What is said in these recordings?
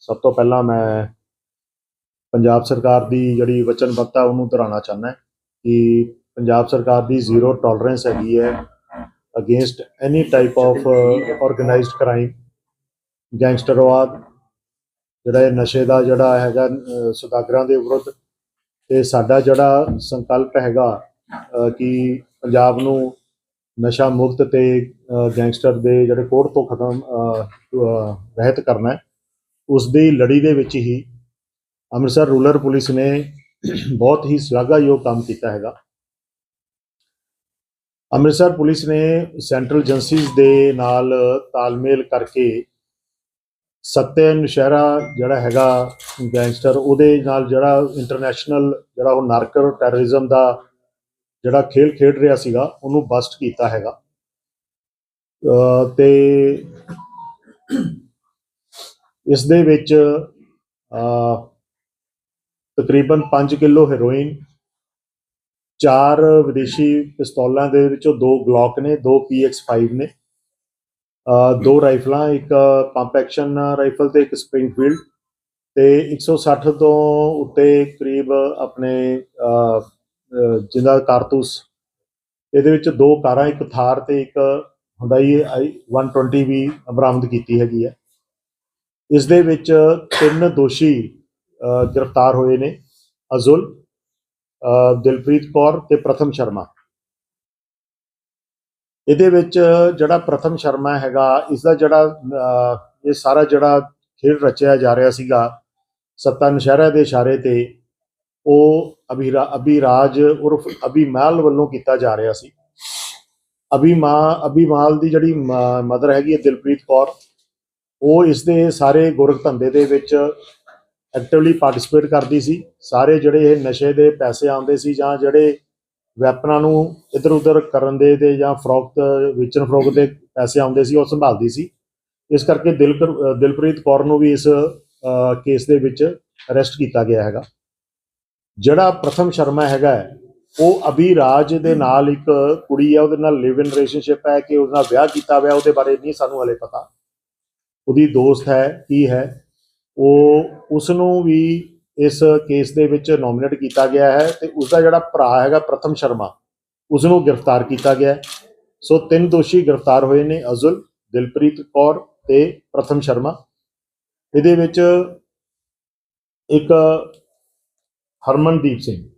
ਸਭ ਤੋਂ ਪਹਿਲਾਂ ਮੈਂ ਪੰਜਾਬ ਸਰਕਾਰ ਦੀ ਜਿਹੜੀ ਵਚਨਬੱਧਤਾ ਉਹਨੂੰ ਦੁਹਰਾਉਣਾ ਚਾਹੁੰਦਾ ਕਿ ਪੰਜਾਬ ਸਰਕਾਰ ਦੀ ਜ਼ੀਰੋ ਟੋਲਰੈਂਸ ਹੈਗੀ ਹੈ against any type of organised crime ਗੈਂਗਸਟਰਵਾਦ ਜਿਹੜਾ ਇਹ ਨਸ਼ੇ ਦਾ ਜਿਹੜਾ ਹੈਗਾ ਸੁਦਾਗਰਾਂ ਦੇ ਵਿਰੁੱਧ ਤੇ ਸਾਡਾ ਜਿਹੜਾ ਸੰਕਲਪ ਹੈਗਾ ਕਿ ਪੰਜਾਬ ਨੂੰ ਨਸ਼ਾ ਮੁਕਤ ਤੇ ਗੈਂਗਸਟਰ ਦੇ ਜਿਹੜੇ ਕੋੜ ਤੋਂ ਖਤਮ ਰਹਿਤ ਕਰਨਾ ਹੈ। ਉਸ ਦੀ ਲੜੀ ਦੇ ਵਿੱਚ ਹੀ ਅੰਮ੍ਰਿਤਸਰ ਰੂਰਲ ਪੁਲਿਸ ਨੇ ਬਹੁਤ ਹੀ ਸ਼ਲਾਘਾਯੋਗ ਕੰਮ ਕੀਤਾ ਹੈਗਾ। ਅੰਮ੍ਰਿਤਸਰ ਪੁਲਿਸ ਨੇ ਸੈਂਟਰਲ ਏਜੰਸੀਜ਼ ਦੇ ਨਾਲ ਤਾਲਮੇਲ ਕਰਕੇ ਸੱਤੇ ਨਸ਼ਹਿਰਾ ਜਿਹੜਾ ਹੈਗਾ ਗੈਂਗਸਟਰ, ਉਹਦੇ ਨਾਲ ਜਿਹੜਾ ਇੰਟਰਨੈਸ਼ਨਲ ਜਿਹੜਾ ਉਹ ਨਾਰਕਰ ਟੈਰਰਿਜ਼ਮ ਦਾ ਜਿਹੜਾ ਖੇਲ ਖੇਡ ਰਿਹਾ ਸੀਗਾ, ਉਹਨੂੰ ਬਸਟ ਕੀਤਾ ਹੈਗਾ। ਅਹ ਤੇ ਇਸ ਦੇ ਵਿੱਚ ਤਕਰੀਬਨ 5 ਕਿਲੋ ਹੈਰੋਇਨ ਚਾਰ ਵਿਦੇਸ਼ੀ ਪਿਸਤੌਲਾਂ ਦੇ ਵਿੱਚੋਂ ਦੋ ਗਲੌਕ ਨੇ ਦੋ PX5 ਨੇ ਦੋ ਰਾਈਫਲਾਂ ਇੱਕ ਪੰਪ ਐਕਸ਼ਨ ਰਾਈਫਲ ਤੇ ਇੱਕ ਸਪ੍ਰਿੰਗਫੀਲਡ ਤੇ 160 ਤੋਂ ਉੱਤੇ ਕਰੀਬ ਆਪਣੇ ਜਿੰਦਾ ਕਾਰਤੂਸ। ਇਹਦੇ ਵਿੱਚ ਦੋ ਕਾਰਾਂ ਇੱਕ ਥਾਰ ਤੇ ਇੱਕ ਹੁੰਡਾਈ ਆਈ 120 ਵੀ ਬਰਾਮਦ ਕੀਤੀ ਹੈਗੀ ਹੈ ਇਸ ਦੇ ਵਿੱਚ ਤਿੰਨ ਦੋਸ਼ੀ ਅਹ, ਗ੍ਰਿਫਤਾਰ ਹੋਏ ਨੇ ਅਜ਼ੁਲ ਅਹ, ਦਿਲਪ੍ਰੀਤ ਕੌਰ ਤੇ ਪ੍ਰਥਮ ਸ਼ਰਮਾ। ਇਹਦੇ ਵਿੱਚ ਜਿਹੜਾ ਪ੍ਰਥਮ ਸ਼ਰਮਾ ਹੈਗਾ ਇਸ ਦਾ ਜਿਹੜਾ ਇਹ ਸਾਰਾ ਜਿਹੜਾ ਖੇਡ ਰਚਿਆ ਜਾ ਰਿਹਾ ਸੀਗਾ ਸੱਤਾ ਨਸ਼ਹਿਰਾ ਦੇ ਇਸ਼ਾਰੇ ਤੇ ਉਹ ਅਭਿਰਾ ਅਭਿਰਾਜ ਉਰਫ ਅਭਿਮਾਲ ਵੱਲੋਂ ਕੀਤਾ ਜਾ ਰਿਹਾ ਸੀ। ਅਭਿਮਾ ਅਭਿਮਾਲ ਦੀ ਜਿਹੜੀ ਮਦਰ ਹੈਗੀ ਹੈ ਦਿਲਪ੍ਰੀਤ ਕੌਰ ਉਹ ਇਸ ਦੇ ਸਾਰੇ ਗੁਰਖ ਧੰਦੇ ਦੇ ਵਿੱਚ ਐਕਟਿਵਲੀ ਪਾਰਟਿਸਿਪੇਟ ਕਰਦੀ ਸੀ। ਸਾਰੇ ਜਿਹੜੇ ਇਹ ਨਸ਼ੇ ਦੇ ਪੈਸੇ ਆਉਂਦੇ ਸੀ ਜਾਂ ਜਿਹੜੇ ਵੈਪਨਾਂ ਨੂੰ ਇੱਧਰ ਉੱਧਰ ਕਰਨ ਦੇ ਤੇ ਜਾਂ ਫਰੋਖਤ ਵੇਚਣ ਫਰੋਖਤ ਦੇ ਪੈਸੇ ਆਉਂਦੇ ਸੀ ਉਹ ਸੰਭਾਲਦੀ ਸੀ। ਇਸ ਕਰਕੇ ਦਿਲ ਦਿਲਪ੍ਰੀਤ ਕੌਰ ਨੂੰ ਵੀ ਇਸ ਕੇਸ ਦੇ ਵਿੱਚ ਅਰੈਸਟ ਕੀਤਾ ਗਿਆ ਹੈਗਾ। ਜਿਹੜਾ ਪ੍ਰਥਮ ਸ਼ਰਮਾ ਹੈਗਾ ਹੈ, ਉਹ ਅਭੀ ਰਾਜ ਦੇ ਨਾਲ ਇੱਕ ਕੁੜੀ ਹੈ ਉਹਦੇ ਨਾਲ ਲਿਵ ਇਨ ਰਿਲੇਸ਼ਨਸ਼ਿਪ ਹੈ ਕਿ ਉਹਦੇ ਨਾਲ ਵਿਆਹ ਕੀਤਾ ਹੋਇਆ ਉਹਦੇ ਬਾਰੇ ਨਹੀਂ ਸਾਨੂੰ ਹਲੇ ਪਤਾ। ਉਹਦੀ ਦੋਸਤ ਹੈ ਕੀ ਹੈ ਉਹ ਉਸ ਨੂੰ ਵੀ ਇਸ ਕੇਸ ਦੇ ਵਿੱਚ ਨੋਮੀਨੇਟ ਕੀਤਾ ਗਿਆ ਹੈ ਤੇ ਉਸ ਦਾ ਜਿਹੜਾ ਭਰਾ ਹੈਗਾ ਪ੍ਰਥਮ ਸ਼ਰਮਾ ਉਸ ਨੂੰ ਗ੍ਰਿਫਤਾਰ ਕੀਤਾ ਗਿਆ ਹੈ। ਸੋ ਤਿੰਨ ਦੋਸ਼ੀ ਗ੍ਰਿਫਤਾਰ ਹੋਏ ਨੇ ਅਜ਼ੁਲ ਦਿਲਪ੍ਰੀਤ ਕੌਰ ਤੇ ਪ੍ਰਥਮ ਸ਼ਰਮਾ। ਇਹਦੇ ਵਿੱਚ ਇੱਕ ਹਰਮਨਦੀਪ ਸਿੰਘ।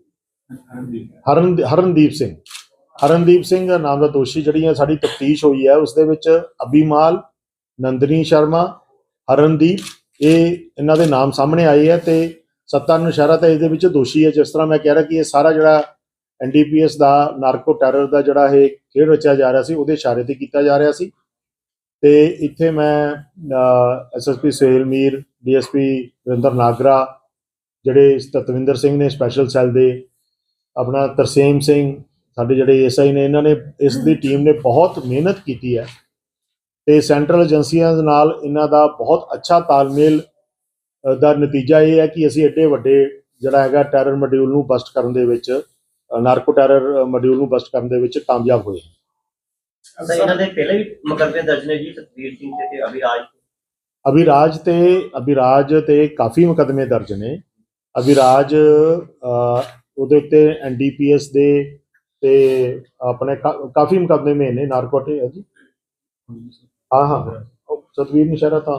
ਹਰਨ ਹਰਨਦੀਪ ਸਿੰਘ। ਹਰਨਦੀਪ ਸਿੰਘ ਨਾਮ ਦਾ ਦੋਸ਼ੀ ਜਿਹੜੀਆਂ ਸਾਡੀ ਤਫਤੀਸ਼ ਹੋਈ ਹੈ ਉਸ ਦੇ ਵਿੱਚ ਅਬੀਮਾਲ ਨੰਦਨੀ ਸ਼ਰਮਾ ਹਰਨਦੀਪ ਇਹ ਇਹਨਾਂ ਦੇ ਨਾਮ ਸਾਹਮਣੇ ਆਏ ਹੈ ਤੇ ਸੱਤਾ ਨੁਸ਼ਹਿਰਾ ਤਾਂ ਇਹਦੇ ਵਿੱਚ ਦੋਸ਼ੀ ਹੈ ਜਿਸ ਤਰ੍ਹਾਂ ਮੈਂ ਕਹਿ ਰਿਹਾ ਕਿ ਇਹ ਸਾਰਾ ਜਿਹੜਾ ਐਨਡੀਪੀਐਸ ਦਾ ਨਾਰਕੋ ਟੈਰਰ ਦਾ ਜਿਹੜਾ ਇਹ ਖੇਡ ਰਚਿਆ ਜਾ ਰਿਹਾ ਸੀ ਉਹਦੇ ਇਸ਼ਾਰੇ ਤੇ ਕੀਤਾ ਜਾ ਰਿਹਾ ਸੀ। ਤੇ ਇੱਥੇ ਮੈਂ ਐਸਐਸਪੀ ਸੁਹੇਲ ਮੀਰ ਡੀਐਸਪੀ ਵਿੰਦਰ ਨਾਗਰਾ ਜਿਹੜੇ ਤਤਵਿੰਦਰ ਸਿੰਘ ਨੇ ਸਪੈਸ਼ਲ ਸੈੱਲ ਦੇ ਆਪਣਾ ਤਰਸੇਮ ਸਿੰਘ ਸਾਡੇ ਜਿਹੜੇ ਐਸਆਈ ਨੇ ਇਹਨਾਂ ਨੇ ਇਸ ਦੀ ਟੀਮ ਨੇ ਬਹੁਤ ਮਿਹਨਤ ਕੀਤੀ ਹੈ ਤੇ ਸੈਂਟਰਲ ਏਜੰਸੀਆਂ ਦੇ ਨਾਲ ਇਹਨਾਂ ਦਾ ਬਹੁਤ ਅੱਛਾ ਤਾਲਮੇਲ ਦਾ ਨਤੀਜਾ ਇਹ ਹੈ ਕਿ ਅਸੀਂ ਐਡੇ ਵੱਡੇ ਜਿਹੜਾ ਹੈਗਾ ਟੈਰਰ ਮੋਡਿਊਲ ਨੂੰ ਬਸਟ ਕਰਨ ਦੇ ਵਿੱਚ ਨਾਰਕੋ ਟੈਰਰ ਮੋਡਿਊਲ ਨੂੰ ਬਸਟ ਕਰਨ ਦੇ ਵਿੱਚ ਕਾਮਯਾਬ ਹੋਏ ਸਰ ਇਹਨਾਂ ਦੇ ਪਹਿਲੇ ਵੀ ਮੁਕੱਦਮੇ ਦਰਜ ਨੇ ਜੀ ਤਕਦੀਰ ਸਿੰਘ ਤੇ ਅਭਿਰਾਜ ਅਭਿਰਾਜ ਤੇ ਅਭਿਰਾਜ ਤੇ ਕਾਫੀ ਮੁਕਦਮੇ ਦਰਜ ਨੇ। ਅਭਿਰਾਜ ਉਹਦੇ ਉੱਤੇ ਐਨਡੀਪੀਐਸ ਦੇ ਤੇ ਆਪਣੇ ਕਾਫੀ ਮੁਕਦਮੇ ਨੇ ਨਾਰਕੋਟਿਕ ਹੈ ਜੀ। ਹਾਂ ਹਾਂ। ਉਹ ਸਤਵੀਰ ਨਸ਼ਹਿਰਾ ਤਾਂ।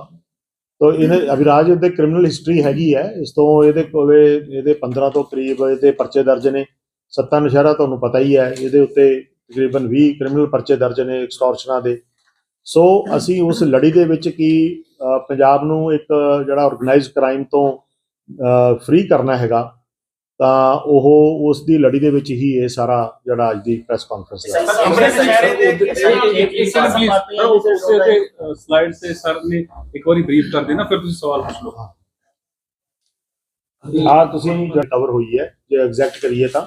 ਤੋ ਇਹਨੇ ਅਭਿਰਾਜ ਦੇ ਕ੍ਰਿਮੀਨਲ ਹਿਸਟਰੀ ਹੈਗੀ ਹੈ। ਇਸ ਤੋਂ ਇਹਦੇ ਕੋਲੇ ਇਹਦੇ 15 ਤੋਂ ਕਰੀਬ ਇਹਦੇ ਪਰਚੇ ਦਰਜ ਨੇ। ਸੱਤਾ ਨਸ਼ਹਿਰਾ ਤੁਹਾਨੂੰ ਪਤਾ ਹੀ ਹੈ। ਇਹਦੇ ਉੱਤੇ ਤਕਰੀਬਨ 20 ਕ੍ਰਿਮੀਨਲ ਪਰਚੇ ਦਰਜ ਨੇ ਐਕਸਟੋਰਸ਼ਨਾਂ ਦੇ। ਸੋ ਅਸੀਂ ਉਸ ਲੜੀ ਦੇ ਵਿੱਚ ਕੀ ਪੰਜਾਬ ਨੂੰ ਇੱਕ ਜਿਹੜਾ ਆਰਗੇਨਾਈਜ਼ਡ ਕ੍ਰਾਈਮ ਤੋਂ ਫ੍ਰੀ ਕਰਨਾ ਹੈਗਾ। ਤਾਂ ਉਹ ਉਸ ਦੀ ਲੜੀ ਦੇ ਵਿੱਚ ਹੀ ਇਹ ਸਾਰਾ ਜਿਹੜਾ ਅੱਜ ਦੀ ਪ੍ਰੈਸ ਕਾਨਫਰੰਸ ਸਲਾਈਡ ਤੇ ਸਰ ਨੇ ਇੱਕ ਵਾਰੀ ਬਰੀਫ ਕਰ ਦੇਣਾ ਫਿਰ ਤੁਸੀਂ ਸਵਾਲ ਪੁੱਛ ਲਓ। ਆ ਤੁਸੀਂ ਜੋ ਕਵਰ ਹੋਈ ਹੈ ਜੇ ਐਗਜ਼ੈਕਟ ਕਰੀਏ ਤਾਂ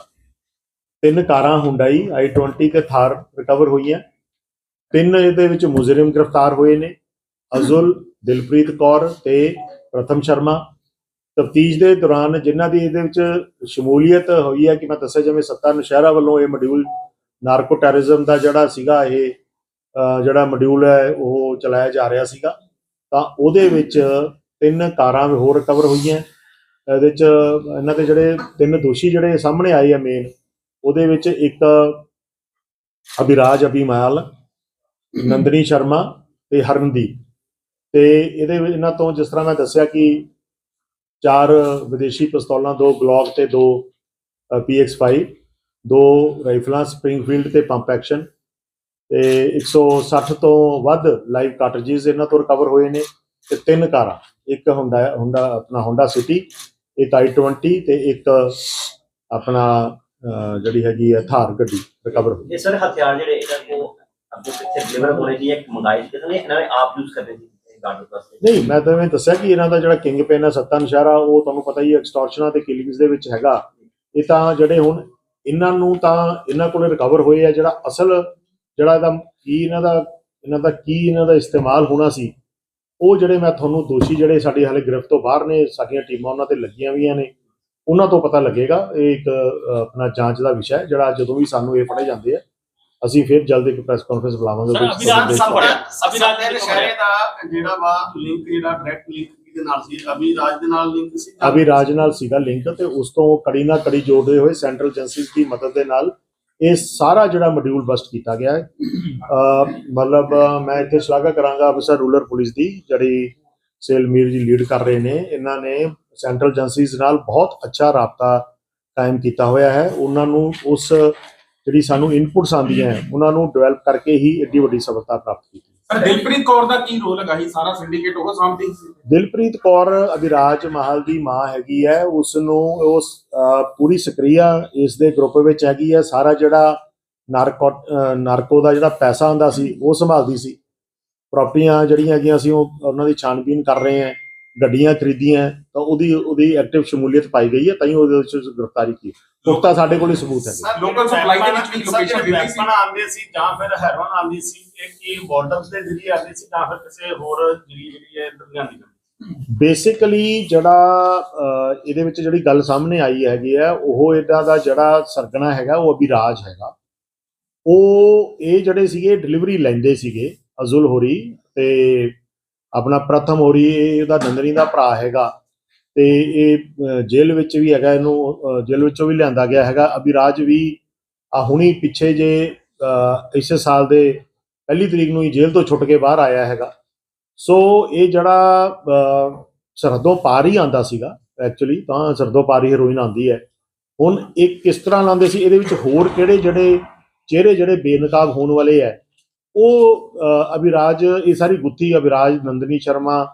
ਤਿੰਨ ਕਾਰਾਂ ਹੁੰਡਾਈ i20 ਤੇ ਥਾਰ ਰਿਕਵਰ ਹੋਈਆਂ। ਤਿੰਨ ਇਹਦੇ ਵਿੱਚ ਮੁਜਰਮ ਗ੍ਰਿਫਤਾਰ ਹੋਏ ਨੇ ਅਜ਼ੁਲ ਦਿਲਪ੍ਰੀਤ ਕੌਰ ਤੇ ਪ੍ਰਥਮ ਸ਼ਰਮਾ। ਤਫਤੀਸ਼ ਦੇ ਦੌਰਾਨ ਜਿਨ੍ਹਾਂ ਦੀ ਇਹਦੇ ਵਿੱਚ ਸ਼ਮੂਲੀਅਤ ਹੋਈ ਹੈ ਕਿ ਮੈਂ ਦੱਸਿਆ ਜਿਵੇਂ ਸੱਤਾ ਨਸ਼ਹਿਰਾ ਵੱਲੋਂ ਇਹ ਮੋਡਿਊਲ ਨਾਰਕੋ ਟੈਰਰਿਜ਼ਮ ਦਾ ਜਿਹੜਾ ਸੀਗਾ ਇਹ ਜਿਹੜਾ ਮੋਡਿਊਲ ਹੈ ਉਹ ਚਲਾਇਆ ਜਾ ਰਿਹਾ ਸੀਗਾ, ਤਾਂ ਉਹਦੇ ਵਿੱਚ ਤਿੰਨ ਕਾਰਾਂ ਵੀ ਹੋਰ ਰਿਕਵਰ ਹੋਈਆਂ। ਇਹਦੇ ਚ ਇਹਨਾਂ ਦੇ ਜਿਹੜੇ ਤਿੰਨ ਦੋਸ਼ੀ ਜਿਹੜੇ ਸਾਹਮਣੇ ਆਏ ਆ ਮੇਨ ਉਹਦੇ ਵਿੱਚ ਇੱਕ ਅਭਿਰਾਜ ਅਭਿਮਾਲ, ਨੰਦਨੀ ਸ਼ਰਮਾ ਤੇ ਹਰਨਦੀਪ। ਤੇ ਇਹਦੇ ਵਿੱਚ ਇਹਨਾਂ ਤੋਂ ਜਿਸ ਤਰ੍ਹਾਂ ਮੈਂ ਦੱਸਿਆ ਕਿ ਚਾਰ ਵਿਦੇਸ਼ੀ ਪਿਸਤੌਲਾਂ, ਦੋ ਗਲੌਕ ਤੇ ਦੋ PX5 ਦੋ ਰਾਈਫਲਾਂ ਸਪ੍ਰਿੰਗਫੀਲਡ ਤੇ ਪੰਪ ਐਕਸ਼ਨ ਤੇ 160 ਤੋਂ ਵੱਧ ਲਾਈਵ ਕਾਰਟ੍ਰਿਜਸ ਇਹਨਾਂ ਤੋਂ ਰਿਕਵਰ ਹੋਏ ਨੇ ਤੇ ਤਿੰਨ ਕਾਰਾਂ, ਇੱਕ ਹੁੰਦਾ ਹੁੰਦਾ ਆਪਣਾ ਹੋਂਡਾ ਸਿਟੀ ਇੱਕ i20 ਤੇ ਇੱਕ ਆਪਣਾ ਜਿਹੜੀ ਹੈਗੀ ਹੈ ਥਾਰ ਗੱਡੀ ਰਿਕਵਰ ਹੋਈ। ਇਹ ਸਰ ਹਥਿਆਰ ਜਿਹੜੇ ਇਹਨਾਂ ਕੋ ਅੱਗੇ ਪਿੱਛੇ ਡਿਲੀਵਰ ਹੋਣੇ ਸੀ ਇੱਕ ਮੰਗਾਈ ਸੀ ਇਹਨਾਂ ਨੇ ਆਪ ਯੂਜ਼ ਕਰਦੇ ਸੀ। ਗਾਰਡ ਵਾਸਤੇ ਨਹੀਂ, ਮੈਂ ਤਾਂ ਐਵੇਂ ਦੱਸਿਆ ਕਿ ਇਹਨਾਂ ਦਾ ਜਿਹੜਾ ਕਿੰਗ ਪਿਨ ਹੈ, ਸੱਤਾ ਨਸ਼ਾਰਾ ਉਹ ਤੁਹਾਨੂੰ ਪਤਾ ਹੀ ਐਕਸਟੋਰਸ਼ਨਾਂ ਤੇ ਕਿਲਿੰਗਸ ਦੇ ਵਿੱਚ ਹੈਗਾ। ਇਹ ਤਾਂ ਜਿਹੜੇ ਹੁਣ ਇਹਨਾਂ ਨੂੰ ਤਾਂ ਇਹਨਾਂ ਕੋਲੇ ਰਿਕਵਰ ਹੋਏ ਆ, ਜਿਹੜਾ ਅਸਲ ਜਿਹੜਾ ਇਹਦਾ ਕੀ ਇਹਨਾਂ ਦਾ ਇਹਨਾਂ ਦਾ ਕੀ ਇਹਨਾਂ ਦਾ ਇਸਤੇਮਾਲ ਹੋਣਾ ਸੀ, ਉਹ ਜਿਹੜੇ ਮੈਂ ਤੁਹਾਨੂੰ ਦੋਸ਼ੀ ਜਿਹੜੇ ਸਾਡੇ ਹਾਲੇ ਗ੍ਰਿਫਤ ਤੋਂ ਬਾਹਰ ਨੇ, ਸਾਡੀਆਂ ਟੀਮਾਂ ਉਹਨਾਂ ਤੇ ਲੱਗੀਆਂ ਵੀਆਂ ਨੇ, ਉਹਨਾਂ ਤੋਂ ਪਤਾ ਲੱਗੇਗਾ, ਇਹ ਇੱਕ ਆਪਣਾ ਜਾਂਚ ਦਾ ਵਿਸ਼ਾ ਹੈ, ਜਿਹੜਾ ਜਦੋਂ ਵੀ ਸਾਨੂੰ ਇਹ ਫੜੇ ਜਾਂਦੇ ਆ। ਅਸੀਂ ਫਿਰ ਜਲਦ ਇੱਕ ਪ੍ਰੈਸ ਕਾਨਫਰੰਸ ਬੁਲਾਵਾਂਗੇ ਸਰ ਅਭਿਰਾਜ ਸਾਹਿਬ ਦੇਖ ਅਭਿਰਾਜ ਦੇ ਨਸ਼ਹਿਰੇ ਦਾ ਜਿਹੜਾ ਵਾ ਲਿੰਕ ਜਿਹੜਾ ਡਾਇਰੈਕਟ ਲਿੰਕ ਦੇ ਨਾਲ ਸੀ ਅਭਿਰਾਜ ਦੇ ਨਾਲ ਲਿੰਕ ਸੀ? ਜਾਂ- ਅਭੀ ਰਾਜ ਨਾਲ ਸੀਗਾ ਲਿੰਕ ਤੇ ਉਸ ਤੋਂ ਕੜੀ ਨਾਲ ਕੜੀ ਜੋੜਦੇ ਹੋਏ ਸੈਂਟਰਲ ਏਜੰਸੀਜ਼ ਦੀ ਮਦਦ ਦੇ ਨਾਲ ਇਹ ਸਾਰਾ ਜਿਹੜਾ ਮੋਡਿਊਲ ਬਸਟ ਕੀਤਾ ਗਿਆ ਹੈ। ਮਤਲਬ ਮੈਂ ਇੱਥੇ ਸ਼ਲਾਘਾ ਕਰਾਂਗਾ ਅਫਸਰ ਰੂਰਲ ਪੁਲਿਸ ਦੀ ਜਿਹੜੀ ਸੇਲ ਮੀਰ ਜੀ ਲੀਡ ਕਰ ਰਹੇ ਨੇ। ਇਹਨਾਂ ਨੇ ਸੈਂਟਰਲ ਏਜੰਸੀਜ਼ ਨਾਲ ਬਹੁਤ ਅੱਛਾ ਰਾਬਤਾ ਕਾਇਮ ਕੀਤਾ ਹੋਇਆ ਹੈ। ਉਹਨਾਂ ਨੂੰ ਉਸ ਜਿਹੜੀ ਸਾਨੂੰ ਇਨਪੁਟਸ ਆਉਂਦੀਆਂ ਹੈ ਉਹਨਾਂ ਨੂੰ ਡਿਵੈਲਪ ਕਰਕੇ ਹੀ ਏਡੀ ਵੱਡੀ ਸਫਲਤਾ ਪ੍ਰਾਪਤ ਕੀਤੀ ਸਰ ਦਿਲਪ੍ਰੀਤ ਕੌਰ ਦਾ ਕੀ ਰੋਲ ਹੈਗਾ ਸੀ ਸਾਰਾ ਸਿੰਡੀਕੇਟ ਉਹ ਸਾਂਭਦੀ ਸੀ? ਦਿਲਪ੍ਰੀਤ ਕੌਰ ਅਭਿਰਾਜ ਮਹਾਲ ਦੀ ਮਾਂ ਹੈਗੀ ਹੈ। ਉਸ ਨੂੰ ਉਸ ਪੂਰੀ ਸਕਰੀਆ ਇਸ ਦੇ ਗਰੁੱਪ ਵਿੱਚ ਹੈਗੀ ਹੈ। ਸਾਰਾ ਜਿਹੜਾ ਨਾਰਕੋ ਨਾਰਕੋ ਦਾ ਜਿਹੜਾ ਪੈਸਾ ਆਂਦਾ ਸੀ ਉਹ ਸੰਭਾਲਦੀ ਸੀ। ਪ੍ਰਾਪਰਟੀਆਂ ਜਿਹੜੀਆਂ ਹੈਗੀਆਂ ਸੀ ਉਹ ਉਹਨਾਂ ਦੀ ਛਾਣਬੀਨ ਕਰ ਰਹੇ ਹਾਂ। ਗੱਡੀਆਂ ਖਰੀਦੀਆਂ ਤਾਂ ਉਹਦੀ ਉਹਦੀ ਐਕਟਿਵ ਸ਼ਮੂਲੀਅਤ ਪਾਈ ਗਈ ਹੈ ਤਾਂ ਹੀ ਉਹਦੇ ਵਿੱਚ ਗ੍ਰਿਫਤਾਰੀ ਕੀ ਪੁਖਤਾ ਸਾਡੇ ਕੋਲ ਹੀ ਸਬੂਤ ਹੈ। ਜਿਹੜੇ supply ਦੇ ਵਿੱਚ ਵੀ ਜਿਹੜੇ ਦਿੱਤੀ ਸੀ। ਆਉਂਦੇ ਸੀ ਜਾਂ ਫਿਰ ਹੈਰੋਨ ਆਉਂਦੀ ਸੀ ਇਹ ਕੀ ਬਾਰਡਰਸ ਦੇ ਜ਼ਰੀਏ ਆਉਂਦੀ ਸੀ ਜਾਂ ਫਿਰ ਕਿਸੇ ਹੋਰ ਜ਼ਰੀਏ ਜਿਹੜੀ ਹੈ ਜਾਂਦੀ ਬੇਸਿਕਲੀ ਜਿਹੜਾ ਇਹਦੇ ਵਿੱਚ ਜਿਹੜੀ ਗੱਲ ਸਾਹਮਣੇ ਆਈ ਹੈਗੀ ਹੈ ਉਹ ਇਹਦਾ ਦਾ ਜਿਹੜਾ ਸਰਗਣਾ ਹੈਗਾ ਉਹ ਅਭਿਰਾਜ ਹੈਗਾ। ਉਹ ਇਹ ਜਿਹੜੇ ਸੀਗੇ ਡਿਲੀਵਰੀ ਲੈਂਦੇ ਸੀਗੇ ਅਜ਼ੁਲ ਹੋਰੀ ਤੇ ਆਪਣਾ ਪ੍ਰਥਮ ਹੋਰੀ ਇਹ ਉਹਦਾ ਨੰਦਨੀ ਦਾ ਭਰਾ ਹੈਗਾ ਤੇ ਇਹ ਜੇਲ੍ਹ ਵਿੱਚ ਵੀ ਹੈਗਾ ਇਹਨੂੰ ਜੇਲ੍ਹ ਵਿੱਚੋਂ ਵੀ ਲਿਆਂਦਾ ਗਿਆ ਹੈਗਾ। ਅਭਿਰਾਜ ਵੀ ਆ ਹੁਣੀ ਪਿੱਛੇ ਜੇ ਅਹ, ਇਸੇ ਸਾਲ ਦੇ ਪਹਿਲੀ ਤਰੀਕ ਨੂੰ ਹੀ ਜੇਲ੍ਹ ਤੋਂ ਛੁੱਟ ਕੇ ਬਾਹਰ ਆਇਆ ਹੈਗਾ। ਸੋ ਇਹ ਜਿਹੜਾ ਅਹ, ਸਰਹੱਦੋਂ ਪਾਰ ਹੀ ਆਂਦਾ ਸੀਗਾ ਐਕਚੁਅਲੀ ਤਾਂ ਸਰਹੱਦੋਂ ਪਾਰ ਹੀ ਹੈਰੋਇਨ ਆਂਦੀ ਹੈ। ਹੁਣ ਇਹ ਕਿਸ ਤਰ੍ਹਾਂ ਲਾਉਂਦੇ ਸੀ? ਇਹਦੇ ਵਿੱਚ ਹੋਰ ਕਿਹੜੇ ਜਿਹੜੇ ਚਿਹਰੇ ਜਿਹੜੇ ਬੇਨਕਾਬ ਹੋਣ ਵਾਲੇ ਹੈ? ਉਹ ਅਭਿਰਾਜ ਇਹ ਸਾਰੀ ਗੁੱਥੀ ਅਭਿਰਾਜ ਨੰਦਨੀ ਸ਼ਰਮਾ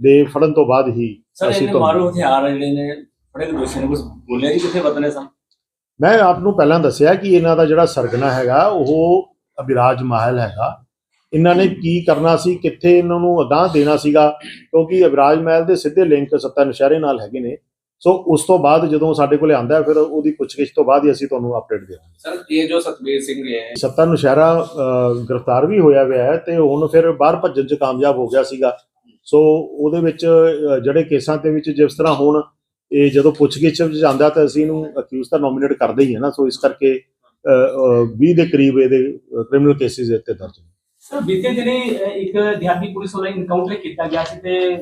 ਦੇ ਫੜਨ ਤੋਂ ਬਾਅਦ ਹੀ ਅਸੀਂ ਤੁਹਾਨੂੰ- ਮਾਰੂ ਹਥਿਆਰ ਆ ਜਿਹੜੇ ਨੇ ਫੜੇ ਗਏ ਦੋਸ਼ੀ ਨੇ ਕੁਝ ਬੋਲਿਆ ਜੀ ਕਿੱਥੇ ਵਤਨੇ ਸਨ? ਮੈਂ ਆਪ ਨੂੰ ਪਹਿਲਾਂ ਦੱਸਿਆ ਕਿ ਇਹਨਾਂ ਦਾ ਜਿਹੜਾ ਸਰਗਨਾ ਹੈਗਾ ਉਹ ਅਭਿਰਾਜ ਮਾਹਲ ਹੈਗਾ। ਇਹਨਾਂ ਨੇ ਕੀ ਕਰਨਾ ਸੀ ਕਿੱਥੇ ਇਹਨਾਂ ਨੂੰ ਅਗਾਹ ਦੇਣਾ ਸੀਗਾ ਕਿਉਂਕਿ ਅਭਿਰਾਜ ਮਹਿਲ ਦੇ ਸਿੱਧੇ ਲਿੰਕ ਸੱਤਾ ਨਸ਼ਹਿਰੇ ਨਾਲ ਹੈਗੇ ਨੇ। ਸੋ ਉਸ ਤੋਂ ਬਾਅਦ ਜਦੋਂ ਸਾਡੇ ਕੋਲੇ ਆਂਦਾ ਫਿਰ ਉਹਦੀ ਪੁੱਛਗਿੱਛ ਤੋਂ ਬਾਅਦ ਹੀ ਅਸੀਂ ਤੁਹਾਨੂੰ ਅਪਡੇਟ ਦੇਵਾਂਗੇ ਸਰ ਇਹ ਜੋ ਸਤਬੀਰ ਸਿੰਘ ਹੈ। ਸੱਤਾ ਨੁਸ਼ਹਿਰਾ ਗ੍ਰਿਫਤਾਰ ਵੀ ਹੋਇਆ ਹੋਇਆ ਹੈ ਤੇ ਹੁਣ ਫਿਰ ਬਾਹਰ ਭੱਜਣ 'ਚ ਕਾਮਯਾਬ ਹੋ ਗਿਆ ਸੀਗਾ। ਸੋ ਉਹਦੇ ਵਿੱਚ ਜਿਹੜੇ ਕੇਸਾਂ ਦੇ ਵਿੱਚ ਜਿਸ ਤਰ੍ਹਾਂ ਹੁਣ ਇਹ ਜਦੋਂ ਪੁੱਛਗਿੱਛ ਵਿੱਚ ਜਾਂਦਾ ਤਾਂ ਅਸੀਂ ਇਹਨੂੰ ਅਕਿਊਜ਼ ਤਾਂ ਨੋਮੀਨੇਟ ਕਰਦੇ ਹੀ ਹੈ ਨਾ। ਸੋ ਇਸ ਕਰਕੇ 20 ਦੇ ਕਰੀਬ ਇਹਦੇ ਕ੍ਰਿਮੀਨਲ ਕੇਸਿਸ ਇੱਥੇ ਦਰਜ ਨੇ। ਸਰ ਬੀਤੇ ਦਿਨੇ ਇੱਕ ਦਿਹਾਤੀ ਪੁਲਿਸ ਵੱਲੋਂ ਇਨਕਾਊਂਟਰ ਕੀਤਾ ਗਿਆ ਸੀ ਤੇ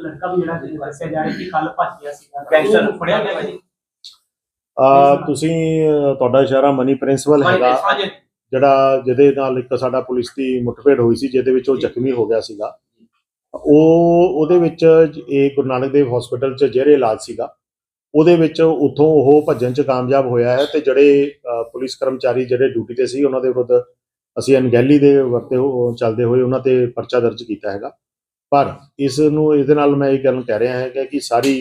ਲੜਕਾ ਵੀ ਜਿਹੜਾ ਦੱਸਿਆ ਜਾ ਰਿਹਾ ਕਿ ਕੱਲ ਭੱਜ ਗਿਆ ਸੀਗਾ। Gangster। ਉਹ ਫੜਿਆ ਗਿਆ ਜੀ ਅਹ, ਤੁਸੀਂ ਤੁਹਾਡਾ ਇਸ਼ਾਰਾ ਮਨੀ ਪ੍ਰਿੰਸੀਪਲ ਹੈਗਾ। ਜਿਹੜਾ ਜਿਹਦੇ ਨਾਲ ਇੱਕ ਸਾਡਾ ਪੁਲਿਸ ਦੀ ਮੁੱਠਭੇੜ ਹੋਈ ਸੀ ਜਿਹਦੇ ਵਿੱਚ ਉਹ ਜ਼ਖਮੀ ਹੋ ਗਿਆ ਸੀਗਾ। ਉਹ ਉਹਦੇ ਵਿੱਚ ਇਹ ਗੁਰੂ ਨਾਨਕ ਦੇਵ ਹਸਪੀਟਲ 'ਚ ਜਿਹੜੇ ਇਲਾਜ ਸੀਗਾ। ਉਹਦੇ ਵਿੱਚ ਉੱਥੋਂ ਉਹ ਭੱਜਣ 'ਚ ਕਾਮਯਾਬ ਹੋਇਆ ਹੈ ਤੇ ਜਿਹੜੇ ਪੁਲਿਸ ਕਰਮਚਾਰੀ ਜਿਹੜੇ ਡਿਊਟੀ ਤੇ ਸੀ ਉਹਨਾਂ ਦੇ ਵਿਰੁੱਧ ਅਸੀਂ ਅਣਗਹਿਲੀ ਦੇ ਵਰਤੇ ਹੋ- ਚੱਲਦੇ ਹੋਏ ਉਹਨਾਂ ਤੇ ਪਰਚਾ ਦਰਜ ਕੀਤਾ ਹੈਗਾ। ਪਰ ਇਸ ਨੂੰ ਇਹਦੇ ਨਾਲ ਮੈਂ ਇਹ ਗੱਲ ਕਹਿ ਰਿਹਾ ਹਾਂ ਕਿ ਸਾਰੀ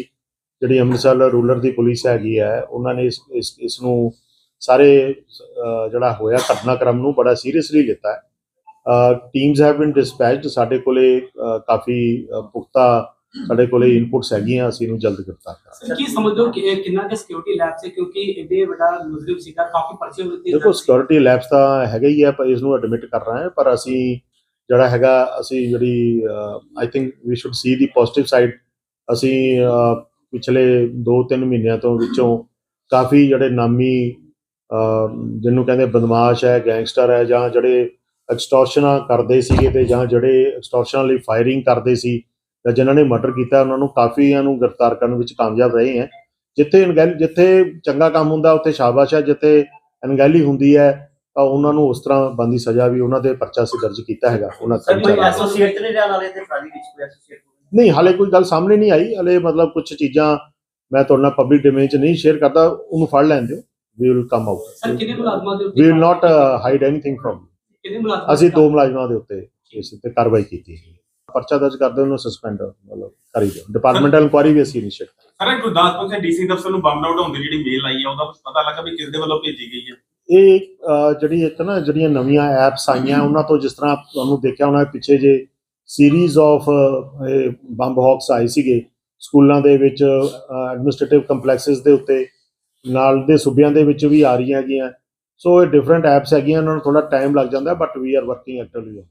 ਜਿਹੜੀ ਅੰਮ੍ਰਿਤਸਰ ਰੂਰਲ ਦੀ ਪੁਲਿਸ ਹੈਗੀ ਹੈ ਉਹਨਾਂ ਨੇ ਇਸ ਇਸ ਨੂੰ ਸਾਰੇ ਜਿਹੜਾ ਹੋਇਆ ਘਟਨਾਕ੍ਰਮ ਨੂੰ ਬੜਾ ਸੀਰੀਅਸਲੀ ਲਿੱਤਾ ਹੈ। ਟੀਮਸ ਹੈਵ ਬੀਨ ਡਿਸਪੈਚਡ ਸਾਡੇ ਕੋਲੇ ਕਾਫੀ ਪੁਖਤਾ ਸਾਡੇ ਕੋਲੇ ਇਨਪੁਟਸ ਹੈਗੀਆਂ ਅਸੀਂ ਇਹਨੂੰ ਜਲਦ ਗ੍ਰਿਫਤਾਰ ਕਰਾਂਗੇ। ਸਰ ਕੀ ਸਮਝਦੇ ਹੋ ਕਿ ਇਹ ਕਿੰਨਾ ਕੁ ਸਿਕਿਉਰਿਟੀ ਲੈਬ ਸੀ? ਕਿਉਂਕਿ ਇਹਦੇ ਵੱਡਾ ਮੁਜਰਮ ਸੀਗਾ ਕਾਫੀ ਪਰਚੇ ਹੁੰਦੇ ਦੇਖੋ ਸਿਕਿਉਰਿਟੀ ਲੈਬਸ ਤਾਂ ਹੈਗਾ ਹੀ ਹੈ ਪਰ ਇਸ ਨੂੰ ਐਡਮਿਟ ਕਰ ਰਹੇ ਹਾਂ ਪਰ ਅਸੀਂ ਜਿਹੜਾ ਹੈਗਾ, ਅਸੀਂ ਜਿਹੜੀ I think we should see the positive side ਅਸੀਂ ਪਿਛਲੇ 2-3 ਮਹੀਨਿਆਂ ਤੋਂ ਵਿੱਚੋਂ ਕਾਫੀ ਜਿਹੜੇ ਨਾਮੀ ਜਿਹਨੂੰ ਕਹਿੰਦੇ ਬਦਮਾਸ਼ ਹੈ, ਗੈਂਗਸਟਰ ਹੈ, ਜਾਂ ਜਿਹੜੇ ਐਕਸਟੋਰਸ਼ਨਾਂ ਕਰਦੇ ਸੀਗੇ ਤੇ ਜਾਂ ਜਿਹੜੇ ਐਕਸਟੋਰਸ਼ਨ ਲਈ ਫਾਇਰਿੰਗ ਕਰਦੇ ਸੀ, ਜਾਂ ਜਿਨ੍ਹਾਂ ਨੇ ਮਰਡਰ ਕੀਤਾ, ਉਹਨਾਂ ਨੂੰ ਕਾਫੀਆਂ ਨੂੰ ਗ੍ਰਿਫਤਾਰ ਕਰਨ ਵਿੱਚ ਕਾਮਯਾਬ ਰਹੇ ਹੈ। ਜਿੱਥੇ ਅਣਗਹਿਲੀ, ਜਿੱਥੇ ਚੰਗਾ ਕੰਮ ਹੁੰਦਾ, ਉੱਥੇ ਸ਼ਾਬਾਸ਼ ਹੈ, ਜਿੱਥੇ ਅਣਗਹਿਲੀ ਹੁੰਦੀ ਹੈ ਤਾਂ ਉਹਨਾਂ ਨੂੰ ਉਸ ਤਰ੍ਹਾਂ ਬੰਦੀ ਸਜ਼ਾ ਵੀ ਉਹਨਾਂ ਦੇ ਪਰਚਾ ਸੀ ਦਰਜ ਕੀਤਾ ਹੈਗਾ ਉਹਨਾਂ ਕਰਮਚਾਰੀਆਂ ਨੇ। ਐਸੋਸੀਏਟ ਨਹੀਂ ਰਹਿਣ ਵਾਲੇ ਤੇ ਫਰਾਜੀ ਵਿੱਚ ਕੋਈ ਐਸੋਸੀਏਟ ਨਹੀਂ ਹਾਲੇ ਕੋਈ ਗੱਲ ਸਾਹਮਣੇ ਨਹੀਂ ਆਈ ਹਲੇ ਮਤਲਬ ਕੁਝ ਚੀਜ਼ਾਂ ਮੈਂ ਤੁਹਾਡੇ ਨਾਲ ਪਬਲਿਕ ਡੋਮੇਨ 'ਚ ਨਹੀਂ ਸ਼ੇਅਰ ਕਰਦਾ ਉਹਨੂੰ ਫੜ ਲੈਣ ਦਿਓ we will come out sir ਕਿੰਨੇ ਮੁਲਾਜ਼ਮਾਂ ਦੇ ਉੱਤੇ we will not hide anything from ਕਿੰਨੇ ਮੁਲਾਜ਼ਮਾਂ ਅਸੀਂ ਦੋ ਮੁਲਾਜ਼ਮਾਂ ਦੇ ਉੱਤੇ ਇਸ ਤੇ ਕਾਰਵਾਈ ਕੀਤੀ ਹੈ। ਪਰਚਾ ਦਰਜ ਕਰਦੇ ਉਹਨੂੰ ਸਸਪੈਂਡ ਮਤਲਬ ਕਰੀ ਦਿਓ। ਡਿਪਾਰਟਮੈਂਟਲ ਇਨਕੁਆਰੀ ਵੀ ਅਸੀਂ ਇਨੀਸ਼ੀਏਟ ਸਰ ਗੁਰਦਾਸਪੁਰ ਦੇ ਡੀਸੀ ਦਫ਼ਤਰ ਨੂੰ ਬੰਬ ਆਊਟ ਹੋਣ ਦੀ ਜਿਹੜੀ ਮੇਲ ਆਈ ਹੈ ਉਹਦਾ ਕੁਛ ਪਤਾ ਲੱਗਾ ਵੀ ਕਿਸ ਦੇ ਵੱਲੋਂ ਭੇਜੀ ਗਈ ਹੈ ਇਹ ਜਿਹੜੀ ਇੱਕ ਨਾ, ਜਿਹੜੀਆਂ ਨਵੀਆਂ ਐਪਸ ਆਈਆਂ, ਉਹਨਾਂ ਤੋਂ ਜਿਸ ਤਰ੍ਹਾਂ ਤੁਹਾਨੂੰ ਦੇਖਿਆ ਹੋਣਾ ਪਿੱਛੇ ਜੇ ਸੀਰੀਜ਼ ਆਫ ਬੰਬ ਹੌਕਸ ਆਏ ਸੀਗੇ ਸਕੂਲਾਂ ਦੇ ਵਿੱਚ ਐਡਮਿਨਿਸਟ੍ਰੇਟਿਵ ਕੰਪਲੈਕਸਸ ਦੇ ਉੱਤੇ, ਨਾਲ ਦੇ ਸੂਬਿਆਂ ਦੇ ਵਿੱਚ ਵੀ ਆ ਰਹੀਆਂ ਹੈਗੀਆਂ। ਸੋ ਇਹ ਡਿਫਰੈਂਟ ਐਪਸ ਹੈਗੀਆਂ, ਉਹਨਾਂ ਨੂੰ ਥੋੜਾ ਟਾਈਮ ਲੱਗ ਜਾਂਦਾ but we are working actively